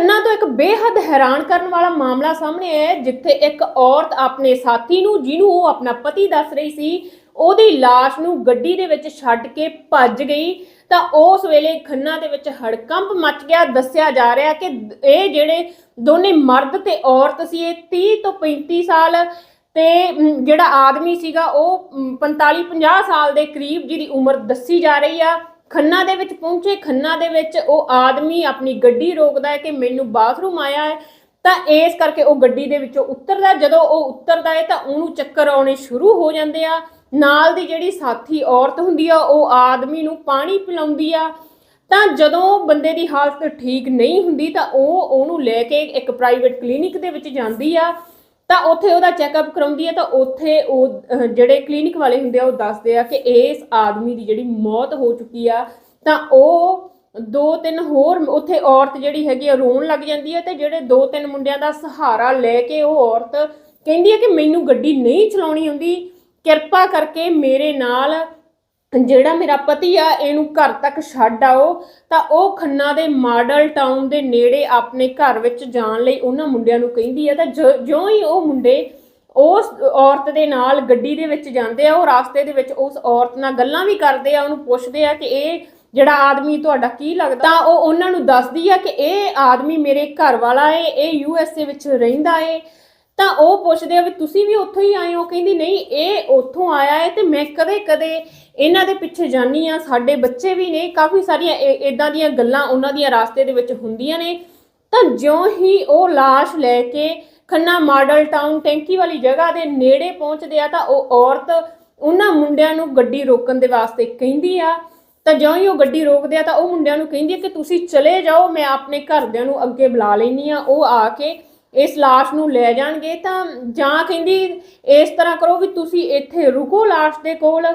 ਖੰਨਾ ਤੋਂ ਇੱਕ ਬੇਹੱਦ ਹੈਰਾਨ ਕਰਨ ਵਾਲਾ ਮਾਮਲਾ ਸਾਹਮਣੇ ਆਇਆ ਹੈ, ਜਿੱਥੇ ਇੱਕ ਔਰਤ ਆਪਣੇ ਸਾਥੀ ਨੂੰ ਜਿਹਨੂੰ ਉਹ ਆਪਣਾ ਪਤੀ ਦੱਸ ਰਹੀ ਸੀ ਉਹਦੀ ਲਾਸ਼ ਨੂੰ ਗੱਡੀ ਦੇ ਵਿੱਚ ਛੱਡ ਕੇ ਭੱਜ ਗਈ। ਤਾਂ ਉਸ ਵੇਲੇ ਖੰਨਾ ਦੇ ਵਿੱਚ ਹੜਕੰਪ ਮਚ ਗਿਆ। ਦੱਸਿਆ ਜਾ ਰਿਹਾ ਕਿ ਇਹ ਜਿਹੜੇ ਦੋਨੇ ਮਰਦ ਤੇ ਔਰਤ ਸੀ ਇਹ 30 ਤੋਂ 35 ਸਾਲ ਤੇ ਮ, ਜਿਹੜਾ ਆਦਮੀ ਸੀਗਾ ਉਹ 45 50 ਸਾਲ ਦੇ ਕਰੀਬ ਜਿਹਦੀ ਉਮਰ ਦੱਸੀ ਜਾ ਰਹੀ ਆ। ਖੰਨਾ ਦੇ ਵਿੱਚ ਪਹੁੰਚੇ, ਖੰਨਾ ਦੇ ਵਿੱਚ ਉਹ ਆਦਮੀ ਆਪਣੀ ਗੱਡੀ ਰੋਕਦਾ ਹੈ ਕਿ ਮੈਨੂੰ ਬਾਥਰੂਮ ਆਇਆ ਹੈ। ਤਾਂ ਇਸ ਕਰਕੇ ਉਹ ਗੱਡੀ ਦੇ ਵਿੱਚੋਂ ਉਤਰਦਾ ਜਦੋਂ ਉਹ ਉਤਰਦਾ ਹੈ ਤਾਂ ਉਹਨੂੰ ਚੱਕਰ ਆਉਣੇ ਸ਼ੁਰੂ ਹੋ ਜਾਂਦੇ ਆ। ਨਾਲ ਦੀ ਜਿਹੜੀ ਸਾਥੀ ਔਰਤ ਹੁੰਦੀ ਆ, ਉਹ ਆਦਮੀ ਨੂੰ ਪਾਣੀ ਪਿਲਾਉਂਦੀ ਆ। ਤਾਂ ਜਦੋਂ ਬੰਦੇ ਦੀ ਹਾਲਤ ਠੀਕ ਨਹੀਂ ਹੁੰਦੀ ਤਾਂ ਉਹ ਉਹਨੂੰ ਲੈ ਕੇ ਇੱਕ ਪ੍ਰਾਈਵੇਟ ਕਲੀਨਿਕ ਦੇ ਵਿੱਚ ਜਾਂਦੀ ਆ। ਤਾਂ ਉੱਥੇ ਉਹਦਾ ਚੈੱਕਅਪ ਕਰਾਉਂਦੀ ਹੈ ਤਾਂ ਉੱਥੇ ਉਹ ਜਿਹੜੇ ਕਲੀਨਿਕ ਵਾਲੇ ਹੁੰਦੇ ਆ, ਉਹ ਦੱਸਦੇ ਆ ਕਿ ਇਸ ਆਦਮੀ ਦੀ ਜਿਹੜੀ ਮੌਤ ਹੋ ਚੁੱਕੀ ਆ, ਤਾਂ ਉਹ ਦੋ ਤਿੰਨ ਹੋਰ ਉੱਥੇ ਔਰਤ ਜਿਹੜੀ ਹੈਗੀ ਆ, ਰੋਣ ਲੱਗ ਜਾਂਦੀ ਹੈ ਤੇ ਜਿਹੜੇ ਦੋ ਤਿੰਨ ਮੁੰਡਿਆਂ ਦਾ ਸਹਾਰਾ ਲੈ ਕੇ ਉਹ ਔਰਤ ਕਹਿੰਦੀ ਹੈ ਕਿ ਮੈਨੂੰ ਗੱਡੀ ਨਹੀਂ ਚਲਾਉਣੀ ਆਉਂਦੀ ਕਿਰਪਾ ਕਰਕੇ ਮੇਰੇ ਨਾਲ ਜਿਹੜਾ ਮੇਰਾ ਪਤੀ ਆ, ਇਹਨੂੰ ਘਰ ਤੱਕ ਛੱਡ ਆਓ। ਤਾਂ ਉਹ ਖੰਨਾ ਦੇ ਮਾਡਲ ਟਾਊਨ ਦੇ ਨੇੜੇ ਆਪਣੇ ਘਰ ਵਿੱਚ ਜਾਣ ਲਈ ਉਹਨਾਂ ਮੁੰਡਿਆਂ ਨੂੰ ਕਹਿੰਦੀ ਆ, ਤਾਂ ਜਿਉਂ ਹੀ ਉਹ ਮੁੰਡੇ ਉਸ ਔਰਤ ਦੇ ਨਾਲ ਗੱਡੀ ਦੇ ਵਿੱਚ ਜਾਂਦੇ ਆ, ਉਹ ਰਾਸਤੇ ਦੇ ਵਿੱਚ ਉਸ ਔਰਤ ਨਾਲ ਗੱਲਾਂ ਵੀ ਕਰਦੇ ਆ, ਉਹਨੂੰ ਪੁੱਛਦੇ ਆ ਕਿ ਇਹ ਜਿਹੜਾ ਆਦਮੀ ਤੁਹਾਡਾ ਕੀ ਲੱਗਦਾ? ਤਾਂ ਉਹ ਉਹਨਾਂ ਨੂੰ ਦੱਸਦੀ ਆ ਕਿ ਇਹ ਆਦਮੀ ਮੇਰੇ ਘਰ ਵਾਲਾ ਏ, ਇਹ ਯੂ ਐਸ ਏ ਵਿੱਚ ਰਹਿੰਦਾ ਏ। ਤਾਂ ਉਹ ਪੁੱਛਦੇ ਆ ਵੀ ਤੁਸੀਂ ਵੀ ਉੱਥੋਂ ਹੀ ਆਏ ਹੋ? ਕਹਿੰਦੀ, ਨਹੀਂ, ਇਹ ਉੱਥੋਂ ਆਇਆ ਹੈ ਤੇ ਮੈਂ ਕਦੇ-ਕਦੇ ਇਹਨਾਂ ਦੇ ਪਿੱਛੇ ਜਾਨੀ ਆ ਸਾਡੇ ਬੱਚੇ ਵੀ ਨੇ, ਕਾਫੀ ਸਾਰੀਆਂ ਇਦਾਂ ਦੀਆਂ ਗੱਲਾਂ ਉਹਨਾਂ ਦੀਆਂ ਰਾਸਤੇ ਦੇ ਵਿੱਚ ਹੁੰਦੀਆਂ ਨੇ। ਤਾਂ ਜਿਉਂ ਹੀ ਉਹ ਲਾਸ਼ ਲੈ ਕੇ ਖੰਨਾ ਮਾਡਲ ਟਾਊਨ ਟੈਂਕੀ ਵਾਲੀ ਜਗ੍ਹਾ ਦੇ ਨੇੜੇ ਪਹੁੰਚਦੇ ਆ, ਤਾਂ ਉਹ ਔਰਤ ਉਹਨਾਂ ਮੁੰਡਿਆਂ ਨੂੰ ਗੱਡੀ ਰੋਕਣ ਦੇ ਵਾਸਤੇ ਕਹਿੰਦੀ ਆ। ਤਾਂ ਜਿਉਂ ਹੀ ਉਹ ਗੱਡੀ ਰੋਕਦੇ ਆ, ਤਾਂ ਉਹ ਮੁੰਡਿਆਂ ਨੂੰ ਕਹਿੰਦੀ ਆ ਕਿ ਤੁਸੀਂ ਚਲੇ ਜਾਓ, ਮੈਂ ਆਪਣੇ ਘਰਦਿਆਂ ਨੂੰ ਅੱਗੇ ਬੁਲਾ ਲੈਣੀ ਆ। ਉਹ ਆ ਕੇ ਇਸ ਲਾਸ਼ ਨੂੰ ਲੈ ਜਾਣਗੇ ਤਾਂ ਜਾਂ ਕਹਿੰਦੀ ਇਸ ਤਰ੍ਹਾਂ ਕਰੋ ਵੀ ਤੁਸੀਂ ਇੱਥੇ ਰੁਕੋ ਲਾਸ਼ ਦੇ ਕੋਲ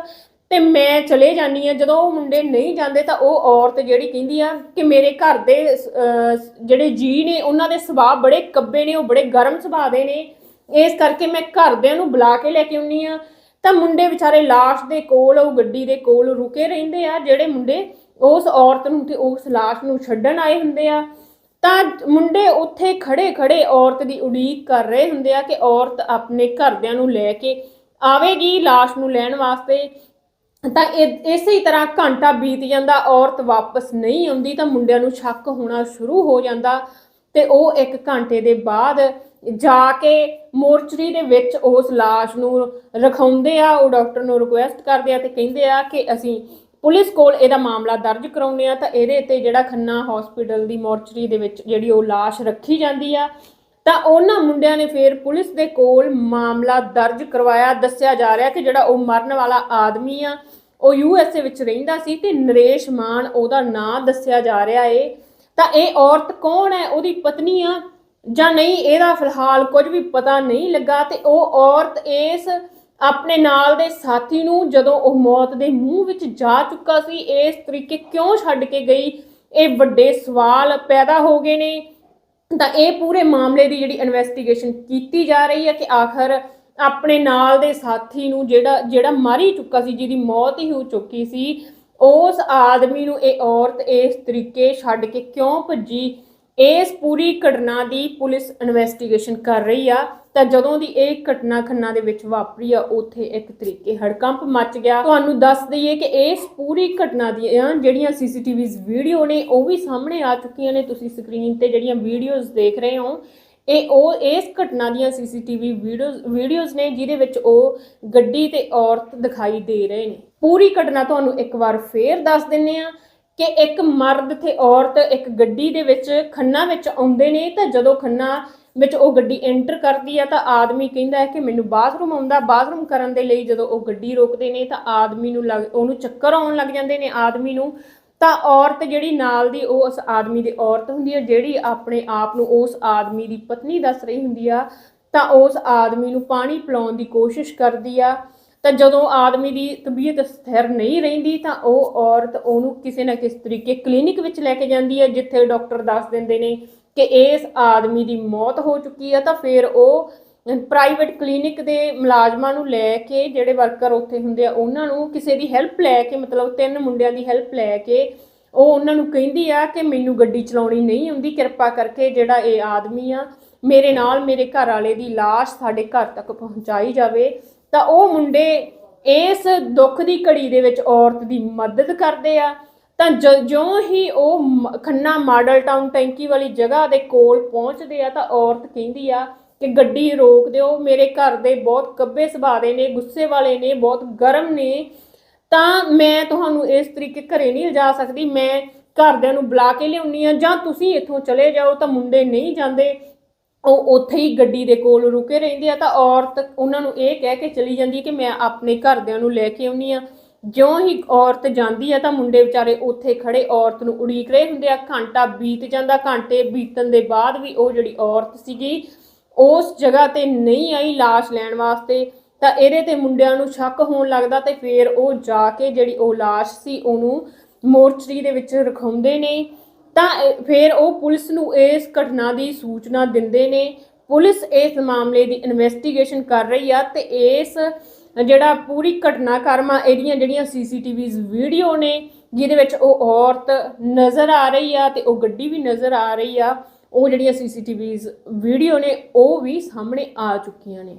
ਤੇ ਮੈਂ ਚਲੇ ਜਾਨੀ ਆ ਜਦੋਂ ਉਹ ਮੁੰਡੇ ਨਹੀਂ ਜਾਂਦੇ ਤਾਂ ਉਹ ਔਰਤ ਜਿਹੜੀ ਕਹਿੰਦੀ ਆ ਕਿ ਮੇਰੇ ਘਰ ਦੇ ਜਿਹੜੇ ਜੀ ਨੇ, ਉਹਨਾਂ ਦੇ ਸੁਭਾਅ ਬੜੇ ਕੱਬੇ ਨੇ, ਉਹ ਬੜੇ ਗਰਮ ਸੁਭਾਅ ਦੇ ਨੇ। ਇਸ ਕਰਕੇ ਮੈਂ ਘਰਦਿਆਂ ਨੂੰ ਬੁਲਾ ਕੇ ਲੈ ਕੇ ਆਉਣੀ ਆ ਤਾਂ ਮੁੰਡੇ ਵਿਚਾਰੇ ਲਾਸ਼ ਦੇ ਕੋਲ, ਉਹ ਗੱਡੀ ਦੇ ਕੋਲ ਰੁਕੇ ਰਹਿੰਦੇ ਆ। ਜਿਹੜੇ ਮੁੰਡੇ ਉਸ ਔਰਤ ਨੂੰ ਤੇ ਉਸ ਲਾਸ਼ ਨੂੰ ਛੱਡਣ ਆਏ ਹੁੰਦੇ ਆ। ਤਾਂ ਮੁੰਡੇ ਉੱਥੇ ਖੜੇ ਖੜੇ ਔਰਤ ਦੀ ਉਡੀਕ ਕਰ ਰਹੇ ਹੁੰਦੇ ਆ ਕਿ ਔਰਤ ਆਪਣੇ ਘਰਦਿਆਂ ਨੂੰ ਲੈ ਕੇ ਆਵੇਗੀ ਲਾਸ਼ ਨੂੰ ਲੈਣ ਵਾਸਤੇ। ਤਾਂ ਇਹ- ਇਸੇ ਤਰ੍ਹਾਂ ਘੰਟਾ ਬੀਤ ਜਾਂਦਾ, ਔਰਤ ਵਾਪਸ ਨਹੀਂ ਆਉਂਦੀ ਤਾਂ ਮੁੰਡਿਆਂ ਨੂੰ ਸ਼ੱਕ ਹੋਣਾ ਸ਼ੁਰੂ ਹੋ ਜਾਂਦਾ ਤੇ ਉਹ ਇੱਕ ਘੰਟੇ ਦੇ ਬਾਅਦ ਜਾ ਕੇ ਮੋਰਚਰੀ ਦੇ ਵਿੱਚ ਉਸ ਲਾਸ਼ ਨੂੰ ਰਖਾਉਂਦੇ ਆ, ਉਹ ਡਾਕਟਰ ਨੂੰ ਰਿਕੁਐਸਟ ਕਰਦੇ ਆ ਤੇ ਕਹਿੰਦੇ ਆ ਕਿ ਅਸੀਂ ਪੁਲਿਸ ਕੋਲ ਇਹਦਾ ਮਾਮਲਾ ਦਰਜ ਕਰਾਉਂਦੇ ਆ ਤਾਂ ਇਹਦੇ ਤੇ ਜਿਹੜਾ ਖੰਨਾ ਹਸਪੀਟਲ ਦੀ ਮੋਰਚਰੀ ਦੇ ਵਿੱਚ ਜਿਹੜੀ ਉਹ ਲਾਸ਼ ਰੱਖੀ ਜਾਂਦੀ ਆ, ਤਾਂ ਉਹਨਾਂ ਮੁੰਡਿਆਂ ਨੇ ਫਿਰ ਪੁਲਿਸ ਦੇ ਕੋਲ ਮਾਮਲਾ ਦਰਜ ਕਰਵਾਇਆ। ਦੱਸਿਆ ਜਾ ਰਿਹਾ ਕਿ ਜਿਹੜਾ ਉਹ ਮਰਨ ਵਾਲਾ ਆਦਮੀ ਆ, ਉਹ ਯੂ ਐਸ ਏ ਵਿੱਚ ਰਹਿੰਦਾ ਸੀ ਤੇ ਨਰੇਸ਼ ਮਾਨ ਉਹਦਾ ਨਾਂ ਦੱਸਿਆ ਜਾ ਰਿਹਾ ਏ। ਤਾਂ ਇਹ ਔਰਤ ਕੌਣ ਹੈ? ਉਹਦੀ ਪਤਨੀ ਆ ਜਾਂ ਨਹੀਂ? ਇਹਦਾ ਫਿਲਹਾਲ ਕੁਝ ਵੀ ਪਤਾ ਨਹੀਂ ਲੱਗਾ ਤੇ ਉਹ ਔਰਤ ਇਸ ਆਪਣੇ ਨਾਲ ਦੇ ਸਾਥੀ ਨੂੰ ਜਦੋਂ ਉਹ ਮੌਤ ਦੇ ਮੂੰਹ ਵਿੱਚ ਜਾ ਚੁੱਕਾ ਸੀ, ਇਸ ਤਰੀਕੇ ਕਿਉਂ ਛੱਡ ਕੇ ਗਈ? ਇਹ ਵੱਡੇ ਸਵਾਲ ਪੈਦਾ ਹੋ ਗਏ ਨੇ। ਤਾਂ ਇਹ ਪੂਰੇ ਮਾਮਲੇ ਦੀ ਜਿਹੜੀ ਇਨਵੈਸਟੀਗੇਸ਼ਨ ਕੀਤੀ ਜਾ ਰਹੀ ਹੈ ਕਿ ਆਖਰ ਆਪਣੇ ਨਾਲ ਦੇ ਸਾਥੀ ਨੂੰ ਜਿਹੜਾ ਜਿਹੜਾ ਮਰ ਚੁੱਕਾ ਸੀ, ਜਿਹਦੀ ਮੌਤ ਹੀ ਹੋ ਚੁੱਕੀ ਸੀ, ਉਸ ਆਦਮੀ ਨੂੰ ਇਹ ਔਰਤ ਇਸ ਤਰੀਕੇ ਛੱਡ ਕੇ ਕਿਉਂ ਭੱਜੀ? ਇਸ ਪੂਰੀ ਘਟਨਾ ਦੀ ਪੁਲਿਸ ਇਨਵੈਸਟੀਗੇਸ਼ਨ ਕਰ ਰਹੀ ਆ। ਤਾਂ ਜਦੋਂ ਦੀ ਇਹ ਘਟਨਾ ਖੰਨਾ ਦੇ ਵਿੱਚ ਵਾਪਰੀ ਆ, ਉੱਥੇ ਇੱਕ ਤਰੀਕੇ ਹੜਕੰਪ ਮਚ ਗਿਆ। ਤੁਹਾਨੂੰ ਦੱਸ ਦਈਏ ਕਿ ਇਸ ਪੂਰੀ ਘਟਨਾ ਦੀਆਂ ਜਿਹੜੀਆਂ ਸੀਸੀਟੀਵੀਜ਼ ਵੀਡੀਓ ਨੇ, ਉਹ ਵੀ ਸਾਹਮਣੇ ਆ ਚੁੱਕੀਆਂ ਨੇ। ਤੁਸੀਂ ਸਕਰੀਨ ਤੇ ਜਿਹੜੀਆਂ ਵੀਡੀਓਜ਼ ਦੇਖ ਰਹੇ ਹੋ, ਇਹ ਉਹ, ਇਸ ਘਟਨਾ ਦੀਆਂ ਸੀਸੀਟੀਵੀ ਵੀਡੀਓਜ਼ ਵੀਡੀਓਜ਼ ਨੇ, ਜਿਹਦੇ ਵਿੱਚ ਉਹ ਗੱਡੀ ਤੇ ਔਰਤ ਦਿਖਾਈ ਦੇ ਰਹੇ ਨੇ। ਪੂਰੀ ਘਟਨਾ ਤੁਹਾਨੂੰ ਇੱਕ ਵਾਰ ਫੇਰ ਦੱਸ ਦਿੰਨੇ ਆ ਕਿ ਇੱਕ ਮਰਦ ਤੇ ਔਰਤ ਇੱਕ ਗੱਡੀ ਦੇ ਵਿੱਚ ਖੰਨਾ ਵਿੱਚ ਆਉਂਦੇ ਨੇ। ਤਾਂ ਜਦੋਂ ਖੰਨਾ ਵਿੱਚ ਉਹ ਗੱਡੀ ਐਂਟਰ ਕਰਦੀ ਆ, ਤਾਂ ਆਦਮੀ ਕਹਿੰਦਾ ਹੈ ਕਿ ਮੈਨੂੰ ਬਾਥਰੂਮ ਆਉਂਦਾ, ਬਾਥਰੂਮ ਕਰਨ ਦੇ ਲਈ ਜਦੋਂ ਉਹ ਗੱਡੀ ਰੋਕਦੇ ਨੇ, ਤਾਂ ਆਦਮੀ ਨੂੰ ਲੱਗ, ਉਹਨੂੰ ਚੱਕਰ ਆਉਣ ਲੱਗ ਜਾਂਦੇ ਨੇ ਆਦਮੀ ਨੂੰ। ਤਾਂ ਔਰਤ ਜਿਹੜੀ ਨਾਲ ਦੀ, ਉਹ ਉਸ ਆਦਮੀ ਦੀ ਔਰਤ ਹੁੰਦੀ ਹੈ ਜਿਹੜੀ ਆਪਣੇ ਆਪ ਨੂੰ ਉਸ ਆਦਮੀ ਦੀ ਪਤਨੀ ਦੱਸ ਰਹੀ ਹੁੰਦੀ ਆ, ਤਾਂ ਉਸ ਆਦਮੀ ਨੂੰ ਪਾਣੀ ਪਿਲਾਉਣ ਦੀ ਕੋਸ਼ਿਸ਼ ਕਰਦੀ ਆ। ਤਾਂ ਜਦੋਂ ਆਦਮੀ ਦੀ ਤਬੀਅਤ ਸਥਿਰ ਨਹੀਂ ਰਹਿੰਦੀ, ਤਾਂ ਉਹ ਔਰਤ ਉਹਨੂੰ ਕਿਸੇ ਨਾ ਕਿਸੇ ਤਰੀਕੇ ਕਲੀਨਿਕ ਵਿੱਚ ਲੈ ਕੇ ਜਾਂਦੀ ਹੈ ਜਿੱਥੇ ਡਾਕਟਰ ਦੱਸ ਦਿੰਦੇ ਨੇ ਕਿ ਇਸ ਆਦਮੀ ਦੀ ਮੌਤ ਹੋ ਚੁੱਕੀ ਆ ਤਾਂ ਫਿਰ ਉਹ ਪ੍ਰਾਈਵੇਟ ਕਲੀਨਿਕ ਦੇ ਮੁਲਾਜ਼ਮਾਂ ਨੂੰ ਲੈ ਕੇ ਜਿਹੜੇ ਵਰਕਰ ਉੱਥੇ ਹੁੰਦੇ ਆ, ਉਹਨਾਂ ਨੂੰ ਕਿਸੇ ਦੀ ਹੈਲਪ ਲੈ ਕੇ, ਮਤਲਬ ਤਿੰਨ ਮੁੰਡਿਆਂ ਦੀ ਹੈਲਪ ਲੈ ਕੇ ਉਹ ਉਹਨਾਂ ਨੂੰ ਕਹਿੰਦੀ ਆ ਕਿ ਮੈਨੂੰ ਗੱਡੀ ਚਲਾਉਣੀ ਨਹੀਂ ਆਉਂਦੀ, ਕਿਰਪਾ ਕਰਕੇ ਜਿਹੜਾ ਇਹ ਆਦਮੀ ਆ, ਮੇਰੇ ਨਾਲ ਮੇਰੇ ਘਰ ਵਾਲੇ ਦੀ ਲਾਸ਼ ਸਾਡੇ ਘਰ ਤੱਕ ਪਹੁੰਚਾਈ ਜਾਵੇ। ਤਾਂ ਉਹ ਮੁੰਡੇ ਇਸ ਦੁੱਖ ਦੀ ਘੜੀ ਦੇ ਵਿੱਚ ਔਰਤ ਦੀ ਮਦਦ ਕਰਦੇ ਆ। ਤਾਂ ਜਿਉਂ ਹੀ ਉਹ ਮ- ਖੰਨਾ ਮਾਡਲ ਟਾਊਨ ਟੈਂਕੀ ਵਾਲੀ ਜਗ੍ਹਾ ਦੇ ਕੋਲ ਪਹੁੰਚਦੇ ਆ ਤਾਂ ਔਰਤ ਕਹਿੰਦੀ ਆ ਕਿ ਗੱਡੀ ਰੋਕ ਦਿਓ, ਮੇਰੇ ਘਰ ਦੇ ਬਹੁਤ ਕੱਬੇ ਸੁਭਾਅ ਦੇ ਨੇ, ਗੁੱਸੇ ਵਾਲੇ ਨੇ, ਬਹੁਤ ਗਰਮ ਨੇ, ਤਾਂ ਮੈਂ ਤੁਹਾਨੂੰ ਇਸ ਤਰੀਕੇ ਘਰੇ ਨਹੀਂ ਲਿਜਾ ਸਕਦੀ, ਮੈਂ ਘਰਦਿਆਂ ਨੂੰ ਬੁਲਾ ਕੇ ਲਿਆਉਣੀ ਆ, ਜਾਂ ਤੁਸੀਂ ਇੱਥੋਂ ਚਲੇ ਜਾਓ ਤਾਂ ਮੁੰਡੇ ਨਹੀਂ ਜਾਂਦੇ। ਉਹ ਉੱਥੇ ਹੀ ਗੱਡੀ ਦੇ ਕੋਲ ਰੁਕੇ ਰਹਿੰਦੇ ਆ ਤਾਂ ਔਰਤ ਉਹਨਾਂ ਨੂੰ ਇਹ ਕਹਿ ਕੇ ਚਲੀ ਜਾਂਦੀ ਕਿ ਮੈਂ ਆਪਣੇ ਘਰਦਿਆਂ ਨੂੰ ਲੈ ਕੇ ਆਉਣੀ ਆ। ਜਿਉਂ ਹੀ ਔਰਤ ਜਾਂਦੀ ਆ ਤਾਂ ਮੁੰਡੇ ਵਿਚਾਰੇ ਉੱਥੇ ਖੜੇ ਔਰਤ ਨੂੰ ਉਡੀਕ ਰਹੇ ਹੁੰਦੇ ਆ ਘੰਟਾ ਬੀਤ ਜਾਂਦਾ ਘੰਟੇ ਬੀਤਣ ਦੇ ਬਾਅਦ ਵੀ ਉਹ ਜਿਹੜੀ ਔਰਤ ਸੀਗੀ ਉਸ ਜਗ੍ਹਾ ਤੇ ਨਹੀਂ ਆਈ লাশ ਲੈਣ ਵਾਸਤੇ ਤਾਂ ਇਹਦੇ ਤੇ ਮੁੰਡਿਆਂ ਨੂੰ ਸ਼ੱਕ ਹੋਣ ਲੱਗਦਾ ਤੇ ਫਿਰ ਉਹ ਜਾ ਕੇ ਜਿਹੜੀ ਉਹ লাশ ਸੀ ਉਹਨੂੰ ਮੋਰਚਰੀ ਦੇ ਵਿੱਚ ਰਖਾਉਂਦੇ ਨੇ ਤਾਂ ਇਹ- ਫਿਰ ਉਹ ਪੁਲਿਸ ਨੂੰ ਇਸ ਘਟਨਾ ਦੀ ਸੂਚਨਾ ਦਿੰਦੇ ਨੇ ਪੁਲਿਸ ਇਸ ਮਾਮਲੇ ਦੀ ਇਨਵੈਸਟੀਗੇਸ਼ਨ ਕਰ ਰਹੀ ਆ ਤੇ ਇਸ ਜਿਹੜਾ ਪੂਰੀ ਘਟਨਾਕ੍ਰਮ ਆ ਇਹਦੀਆਂ ਜਿਹੜੀਆਂ ਸੀਸੀਟੀਵੀਜ਼ ਵੀਡੀਓ ਨੇ, ਜਿਹਦੇ ਵਿੱਚ ਉਹ ਔਰਤ ਨਜ਼ਰ ਆ ਰਹੀ ਆ ਤੇ ਉਹ ਗੱਡੀ ਵੀ ਨਜ਼ਰ ਆ ਰਹੀ ਆ, ਉਹ ਜਿਹੜੀਆਂ ਸੀਸੀਟੀਵੀਜ਼ ਵੀਡੀਓ ਨੇ, ਉਹ ਵੀ ਸਾਹਮਣੇ ਆ ਚੁੱਕੀਆਂ ਨੇ।